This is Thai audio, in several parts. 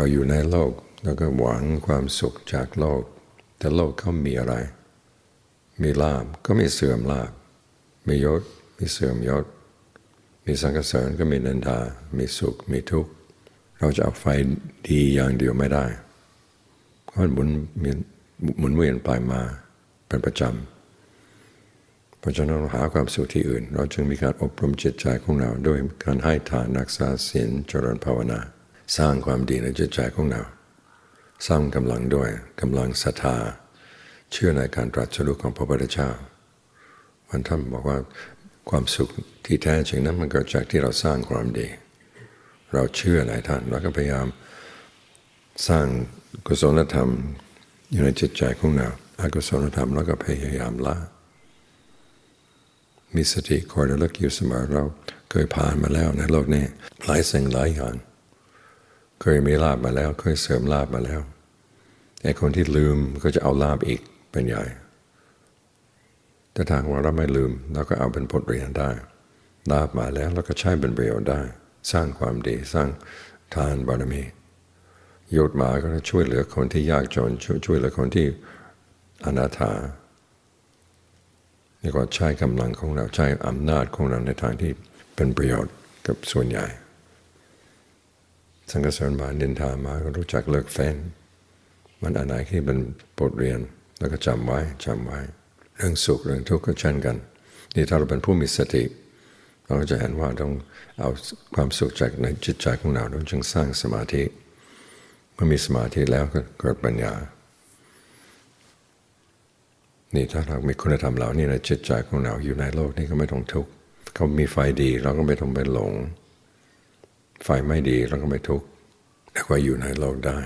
เราอยู่ในโลกเราก็หวังความสุขจากโลก แต่โลกเขามีอะไร มีลาบก็มีเสื่อมลาบ มียศ มีเสื่อมยศ มีสังกเสริญก็มีนันทา มีสุข มีทุกข์ เราจะเอาไฟดีอย่างเดียวไม่ได้เพราะมันหมุนหมุนเวียนไปมาเป็นประจำ เพราะฉะนั้นเราหาความสุขที่อื่น เราจึงมีการอบรมจิตใจของเราด้วยการให้ทานรักษาศีลเจริญภาวนา สร้างความดีในจิตใจของเรา สร้างกำลังด้วยกำลังศรัทธา เชื่อในการตรัสรู้ของพระพุทธเจ้าวันท่านบอกว่าความสุขที่แท้จริงนั้นมันเกิดจากที่เราสร้างความดี เราเชื่อในท่านแล้วก็พยายามสร้างกุศลธรรมอยู่ในจิตใจของเราอกุศลธรรมแล้วก็พยายามละมีสติคอยระลึกอยู่เสมอเราเคยผ่านมาแล้วในโลกนี้หลายสิ่งหลายอย่าง เคยมีลาบมาแล้ว เคยเสริมลาบมาแล้วไอ้คนที่ลืมก็จะเอาลาบอีกเป็นใหญ่แต่ทางว่าเราไม่ลืมเราก็เอาเป็นบทเรียนได้ลาบมาแล้วเราก็ใช้เป็นประโยชน์ได้ สร้างความดีสร้างทานบารมีโยดมาก็ช่วยเหลือคนที่ยากจนช่วยช่วยเหลือคนที่อนาถานี่ก็ใช้กำลังของเราใช้อำนาจของเราในทางที่เป็นประโยชน์กับส่วนใหญ่ สังกสรมานินทามาก็รู้จักเลิกแฟน มันอันไหนที่เป็นบทเรียน แล้วก็จำไว้จำไว้ เรื่องสุขเรื่องทุกข์ก็เช่นกัน นี่ถ้าเราเป็นผู้มีสติ เราก็จะเห็นว่าต้องเอาความสุขจากในจิตใจของเราต้องจึงสร้างสมาธิเมื่อมีสมาธิแล้วก็เกิดปัญญา นี่ถ้าเรามีคุณธรรมเหล่านี้ในจิตใจของเราอยู่ในโลกนี้ก็ไม่ต้องทุกข์เขามีไฟดีเราก็ไม่ต้องไปหลง ไฟไม่ดีเราก็ไม่ทุกข์แต่ว่าอยู่ในโลกได้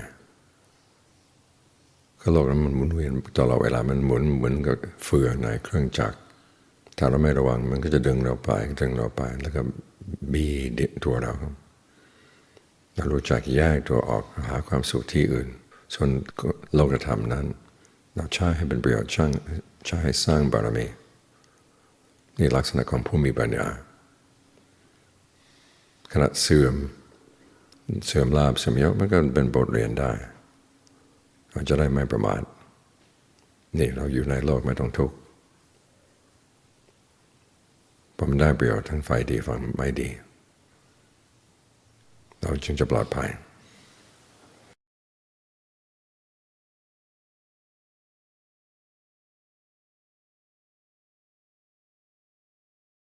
ก็โลกนั้นมันหมุนเวียนตลอดเวลามันหมุนเหมือนกับเฟืองในเครื่องจักร ถ้าเราไม่ระวังมันก็จะดึงเราไปดึงเราไป แล้วก็บีดตัวเราเรารู้จักแยกตัวออกหาความสุขที่อื่น ส่วนโลกธรรมนั้น เราใช้ให้เป็นประโยชน์ช่างใช้ให้สร้างบารมีนี่ลักษณะของผู้มีปัญญา ขณะเสื่อม เสื่อมลาบเสื่อมยศมันก็เป็นบทเรียนได้ เราจะได้ไม่ประมาทนี่เราอยู่ในโลกไม่ต้องทุกข์ผมได้ประโยชน์ทั้งฝ่ายดีฝ่ายไม่ดี เราจึงจะปลอดภัย